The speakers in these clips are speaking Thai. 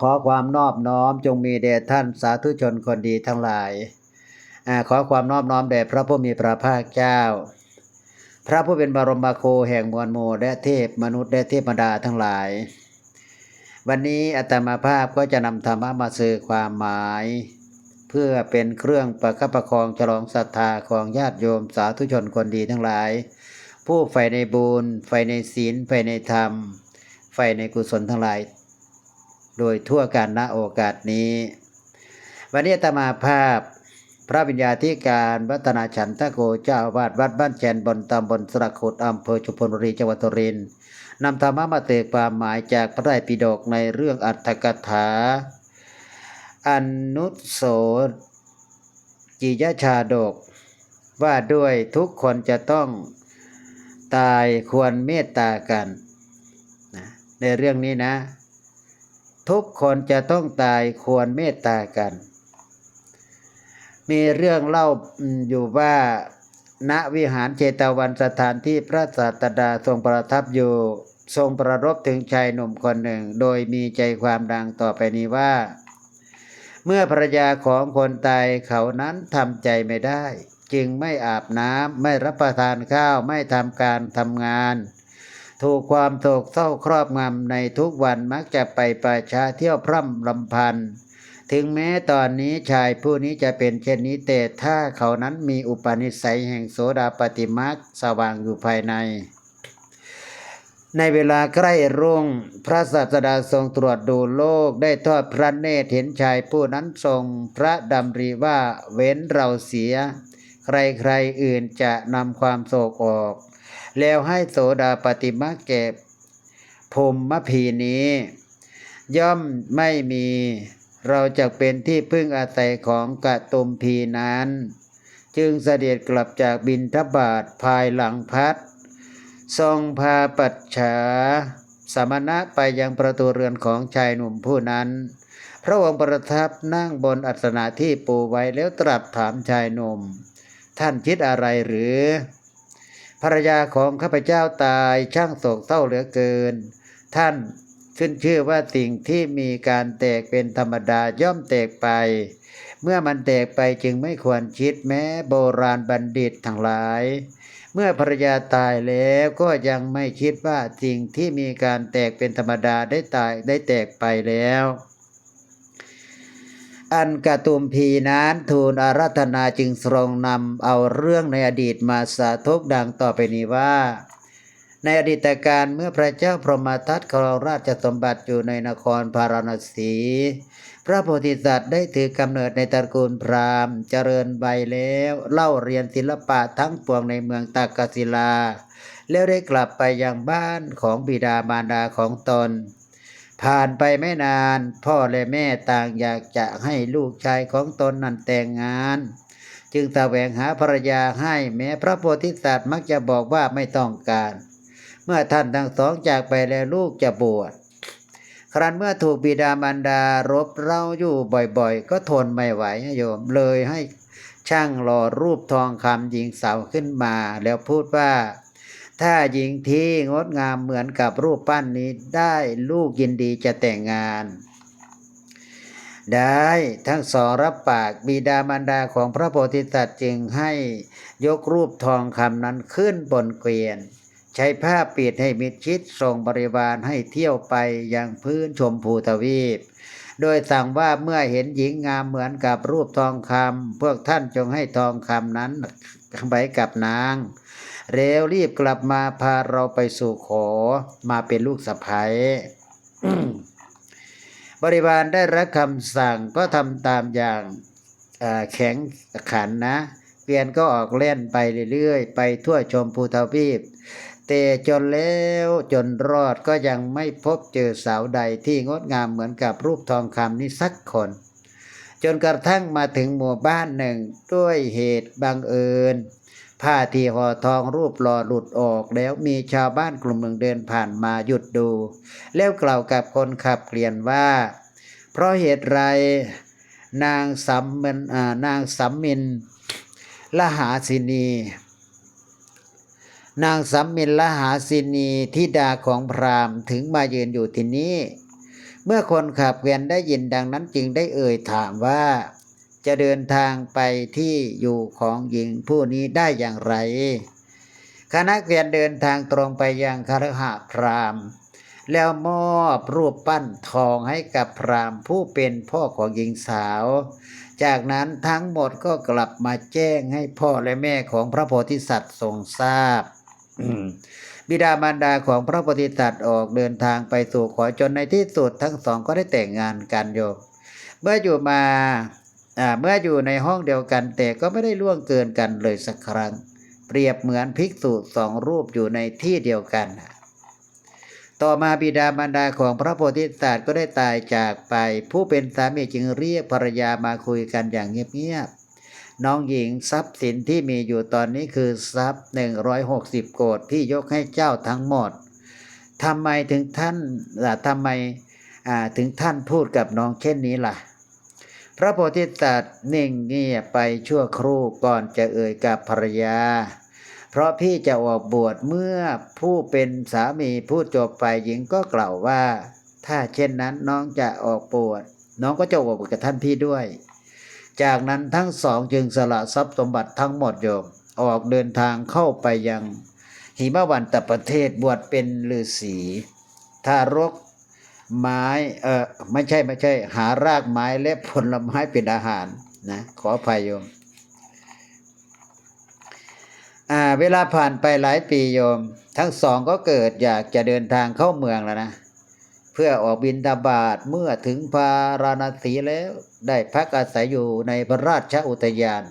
ขอความนอบน้อมจงมีแด่ท่านสาธุชนคนดีทั้งหลายอขอความนอบน้อมแด่พระผู้มีพระภาคเจ้า พระผู้เป็นบรมโคแห่งมวลโมและเทพมนุษย์และเทพดาทั้งหลาย วันนี้อาตมาภาพก็จะนำธรรมะมาสื่อความหมาย เพื่อเป็นเครื่องประคับประคองฉลองศรัทธาของญาติโยมสาธุชนคนดีทั้งหลาย ผู้ใฝ่ในบุญใฝ่ในศีลใฝ่ในธรรมใฝ่ในกุศลทั้งหลาย โดยทั่วกันณโอกาสนี้ วันนี้ตมาภาพ พระวิญญาธิการวัฒนาฉันทโกเจ้าวาดวัดบ้านแจนบนตำบลสระขุดอำเภอชุมพลบุรีจังหวัดสุรินทร์นำธรรมะมาเตกความหมายจากพระไตรปิฎกในเรื่องอัตถกถา อนุโสจิยชาดก ว่าด้วยทุกคนจะต้องตายควรเมตตากันนะในเรื่องนี้นะ ทุกคนจะต้องตายควรเมตตากัน มีเรื่องเล่าอยู่ว่าณวิหารเจตวันสถานที่พระศาสดาทรงประทับอยู่ทรงประรบถึงชายหนุ่มคนหนึ่ง โดยมีใจความดังต่อไปนี้ว่า เมื่อภรรยาของคนตายเขานั้นทำใจไม่ได้ จึงไม่อาบน้ำไม่รับประทานข้าวไม่ทำการทำงาน ถูกความโศกเศร้าครอบงำในทุกวันมักจะไปประชาเที่ยวพร่ำลำพันธ์ถึงแม้ตอนนี้ชายผู้นี้จะเป็นเช่นนี้แต่ถ้าเขานั้นมีอุปนิสัยแห่งโสดาปฏิมักสว่างอยู่ภายใน ในเวลาใกล้รุ่ง พระศาสดาทรงตรวจดูโลกได้ทอดพระเนตรเห็นชายผู้นั้นทรงพระดำริว่าเว้นเราเสีย ใครๆอื่นจะนำความโศกออก แล้วให้โสดาปฏิมาเก็บพรหมพีนี้ ย่อมไม่มีเราจะเป็นที่พึ่งอาศัยของกะตุมพีนั้น จึงเสด็จกลับจากบินทบาทภายหลังพัด ทรงพาปัจฉาสมณะไปยังประตูเรือนของชายหนุ่มผู้นั้น พระองค์ประทับนั่งบนอัสนะที่ปูไว้แล้วตรัสถามชายหนุ่ม ท่านคิดอะไรหรือ ภรรยาของข้าพเจ้าตายช่างโศกเศร้าเหลือเกิน ท่านขึ้นชื่อว่าสิ่งที่มีการแตกเป็นธรรมดาย่อมแตกไป เมื่อมันแตกไปจึงไม่ควรคิดแม้โบราณบัณฑิตทั้งหลาย เมื่อภรรยาตายแล้วก็ยังไม่คิดว่าสิ่งที่มีการแตกเป็นธรรมดาได้ตายได้แตกไปแล้ว อันกาตุมพีนั้นทูลอาราธนาจึงทรงนำเอาเรื่องในอดีตมาสาธกดังต่อไปนี้ว่า ในอดีตการเมื่อพระเจ้าพรหมทัตครองราชสมบัติอยู่ในนครพาราณสี พระโพธิสัตว์ได้ถือกำเนิดในตระกูลพราหมณ์ เจริญใบแล้ว เล่าเรียนศิลปะทั้งปวงในเมืองตากศิลา แล้วได้กลับไปยังบ้านของบิดามารดาของตน ผ่านไปไม่นาน พ่อและแม่ต่างอยากจะให้ลูกชายของตนนั้นแต่งงาน จึงแสวงหาภรรยาให้แม้พระโพธิสัตว์มักจะบอกว่าไม่ต้องการ เมื่อท่านทั้งสองจากไปแล้วลูกจะบวชครั้นเมื่อถูกบิดามารดารบเร้าอยู่บ่อยๆ ก็ทนไม่ไหวโยมเลยให้ช่างหล่อรูปทองคำหญิงสาวขึ้นมา แล้วพูดว่า ถ้าหญิงที่งดงามเหมือนกับรูปปั้นนี้ได้ลูกยินดีจะแต่งงาน ได้ทั้งสองรับปากบิดามารดาของพระโพธิสัตว์จึงให้ยกรูปทองคำนั้นขึ้นบนเกวียน ใช้ผ้าปิดให้มิดชิดส่งบริวารให้เที่ยวไปยังพื้นชมพูทวีป โดยสั่งว่าเมื่อเห็นหญิงงามเหมือนกับรูปทองคำพวกท่านจงให้ทองคำนั้นไปกับนาง เร็วรีบกลับมาพาเราไปสู่ขอมาเป็นลูกสะใภ้บริวารได้รับคำสั่งก็ทำตามอย่างเอ่อแข็งขันนะเกวียนก็ออกเล่นไปเรื่อยๆ ไปทั่วชมพูทวีปแต่จนแล้วจนรอดก็ยังไม่พบเจอสาวใดที่งดงามเหมือนกับรูปทองคำนี้สักคน จนกระทั่งมาถึงหมู่บ้านหนึ่งด้วยเหตุบังเอิญ ผ้าที่ห่อทองรูปหล่อหลุดออกแล้วมีชาวบ้านกลุ่มหนึ่งเดินผ่านมาหยุดดู แล้วกล่าวกับคนขับเกลียนว่า เพราะเหตุไรนางสัมนานางสัมมินละหาสินี นางสัมมินละหาสินีทิดาของพราหมณ์ถึงมายืนอยู่ที่นี้เเมื่อคนขับเกวียนได้ยินดังนั้นจึงได้เอ่ยถามว่า จะเดินทางไปที่อยู่ของหญิงผู้นี้ได้อย่างไร คณะเกวียนเดินทางตรงไปยังคฤหาพรามแล้วมอบรูปปั้นทองให้กับพรามผู้เป็นพ่อของหญิงสาว จากนั้นทั้งหมดก็กลับมาแจ้งให้พ่อและแม่ของพระโพธิสัตว์ทรงทราบบิดามารดาของพระโพธิสัตว์ออกเดินทางไปสู่ขอจนในที่สุดทั้งสองก็ได้แต่งงานกันโยมเมื่ออยู่มา เมื่ออยู่ในห้องเดียวกันแต่ก็ไม่ได้ล่วงเกินกันเลยสักครั้ง เปรียบเหมือนภิกษุสองรูปอยู่ในที่เดียวกัน ต่อมาบิดามารดาของพระโพธิสัตว์ก็ได้ตายจากไป ผู้เป็นสามีจึงเรียกภรรยามาคุยกันอย่างเงียบๆน้องหญิงทรัพย์สินที่มีอยู่ตอนนี้คือทรัพย์ 160 โกดที่ยกให้เจ้าทั้งหมดทำไมถึงท่านล่ะทำไมถึงท่านพูดกับน้องเช่นนี้ล่ะ พระโพธิสัตว์นิ่งเงียบไปชั่วครู่ก่อนจะเอ่ยกับภรรยา เพราะพี่จะออกบวชเมื่อผู้เป็นสามีพูดจบไปหญิงก็กล่าวว่า ถ้าเช่นนั้นน้องจะออกบวชน้องก็จะออกบวชกับท่านพี่ด้วย จากนั้นทั้งสองจึงสละทรัพย์สมบัติทั้งหมดโยมออกเดินทางเข้าไปยังหิมวันตประเทศบวชเป็นฤาษีทารก ไม้เออไม่ใช่ไม่ใช่ หารากไม้และผลไม้เป็นอาหารนะขออภัยโยมอ่าเวลาผ่านไปหลายปีโยม ทั้งสองก็เกิดอยากจะเดินทางเข้าเมืองแล้วนะเพื่อออกบินตาบาตเมื่อถึงพาราณสีแล้วได้พักอาศัยอยู่ในพระราชอุทยาน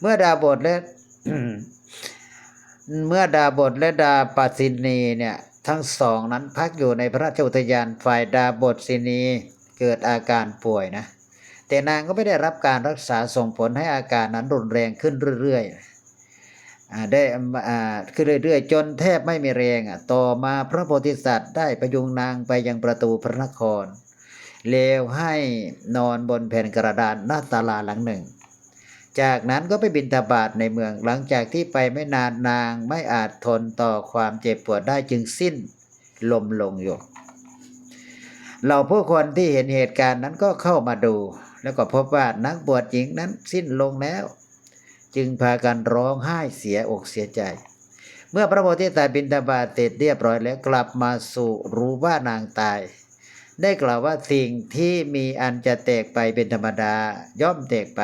เมื่อดาบทและเมื่อดาบทและดาปัสสินีเนี่ย ทั้งสองนั้นพักอยู่ในพระราชอุทยานฝ่ายดาบทสินีเกิดอาการป่วยนะ แต่นางก็ไม่ได้รับการรักษาส่งผลให้อาการนั้นรุนแรงขึ้นเรื่อยๆได้ขึ้นเรื่อยๆ จนแทบไม่มีแรงอะต่อมาพระโพธิสัตว์ได้ประยุงนางไปยังประตูพระนครเลวให้นอนบนแผ่นกระดานหน้าศาลาหลังหนึ่ง จากนั้นก็ไปบินทบาทในเมือง หลังจากที่ไปไม่นานนางไม่อาจทนต่อความเจ็บปวดได้จึงสิ้นลมลงอยู่เราผู้คนที่เห็นเหตุการณ์นั้นก็เข้ามาดู แล้วก็พบว่านักบวชหญิงนั้นสิ้นลงแล้ว จึงพากันร้องไห้เสียอกเสียใจ เมื่อพระโพธิสัตว์บินทบาทเสร็จเรียบร้อยแล้วกลับมาสู่รู้ว่านางตาย ได้กล่าวว่าสิ่งที่มีอันจะแตกไปเป็นธรรมดา ย่อมแตกไป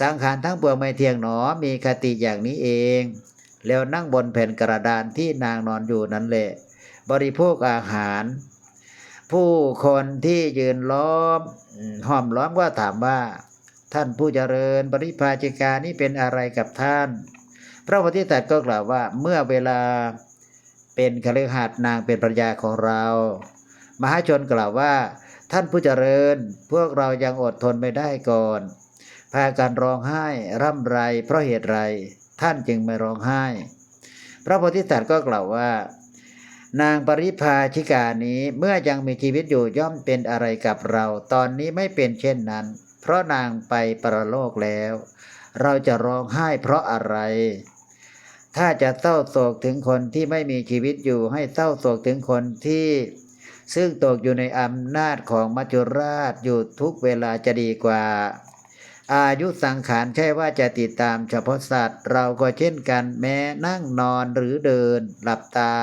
สังขารทั้งปวงไม่เที่ยงหนอมีคติอย่างนี้เอง แล้วนั่งบนแผ่นกระดานที่นางนอนอยู่นั้นแหละ บริโภคอาหาร ผู้คนที่ยืนล้อมห้อมล้อมก็ถามว่า ท่านผู้เจริญปริพาจิกานี่เป็นอะไรกับท่าน พระพธิสัตว์ก็กล่าวว่าเมื่อเวลาเป็นคฤหัสถ์นางเป็นภรรยาของเรา มหาชนกล่าวว่า ท่านผู้เจริญ พวกเรายังอดทนไม่ได้ก่อน พากันร้องไห้ร่ำไรเพราะเหตุไร ท่านจึงไม่ร้องไห้ พระโพธิสัตว์ก็กล่าวว่า นางปริพาชิกานี้เมื่อยังมีชีวิตอยู่ย่อมเป็นอะไรกับเรา ตอนนี้ไม่เป็นเช่นนั้น เพราะนางไปประโลกแล้ว เราจะร้องไห้เพราะอะไรถ้าจะเศร้าโศกถึงคนที่ไม่มีชีวิตอยู่ให้เศร้าโศกถึงคนที่ ซึ่งตกอยู่ในอำนาจของมัจจุราชอยู่ทุกเวลาจะดีกว่า อายุสังขารใช่ว่าจะติดตามเฉพาะสัตว์ เราก็เช่นกันแม้นั่งนอนหรือเดิน หลับตา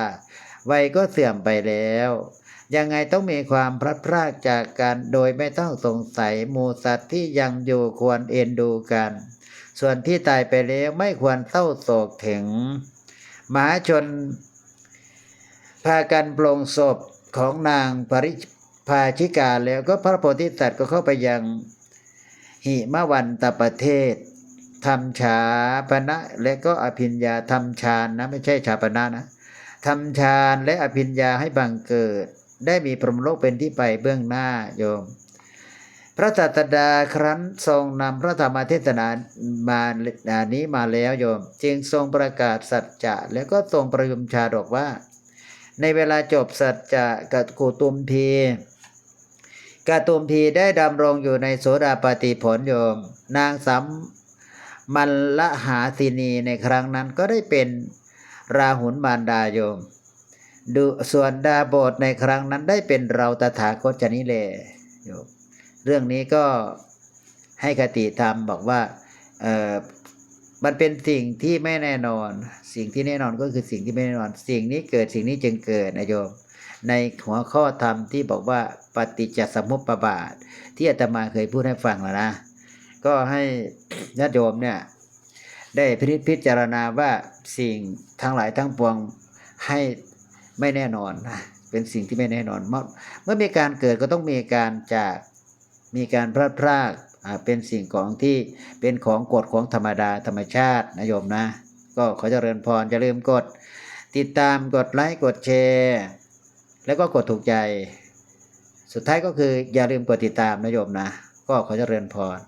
วัยก็เสื่อมไปแล้วยังไงต้องมีความพลัดพรากจากกันโดยไม่ต้องสงสัยหมูสัตว์ที่ยังอยู่ควรเอ็นดูกัน ส่วนที่ตายไปแล้วไม่ควรเศร้าโศกถึง หมาชน พากันปลงศพ ของนางปริภาชิกาแล้วก็พระโพธิสัตว์ก็เข้าไปยังหิมวันตประเทศทำชาปณะและก็อภิญญาทำฌานนะไม่ใช่ชาปณะนะทำฌานและอภิญญาให้บังเกิด ได้มีพรหมโลกเป็นที่ไปเบื้องหน้าโยม พระสัตดาครั้นทรงนำพระธรรมเทศนามาอ่านี้มาแล้วโยม จึงทรงประกาศสัจจะ แล้วก็ทรงประยุมชาดกว่า ในเวลาจบสัจจะกับกูตุมพีกาตุมพีได้ดำรงอยู่ในโสดาปฏิผลโยม นางสัมมันละหาสินีในครั้งนั้นก็ได้เป็นราหุลมารดาโยม ดูส่วนดาบทในครั้งนั้นได้เป็นเราตถาคตจนี้แลโยม เรื่องนี้ก็ให้คติธรรมบอกว่าเออ มันเป็นสิ่งที่ไม่แน่นอน สิ่งที่แน่นอนก็คือสิ่งที่ไม่แน่นอน สิ่งนี้เกิดสิ่งนี้จึงเกิดนะโยม ในหัวข้อธรรมที่บอกว่าปฏิจจสมุปบาท ที่อาตมาเคยพูดให้ฟังแล้วนะ ก็ให้ญาติโยมเนี่ยได้พินิจพิจารณาว่าสิ่งทั้งหลายทั้งปวงให้ไม่แน่นอนนะเป็นสิ่งที่ไม่แน่นอน เมื่อมีการเกิดก็ต้องมีการจากมีการพลาดพลาด เป็นสิ่งของที่เป็นของกฎของธรรมดาธรรมชาตินะโยมนะ ก็ขอเจริญพรจะลืมกด ติดตามกดไลค์กดแชร์ แล้วก็กดถูกใจ สุดท้ายก็คืออย่าลืมกดติดตามนะโยมนะ ก็ขอเจริญพร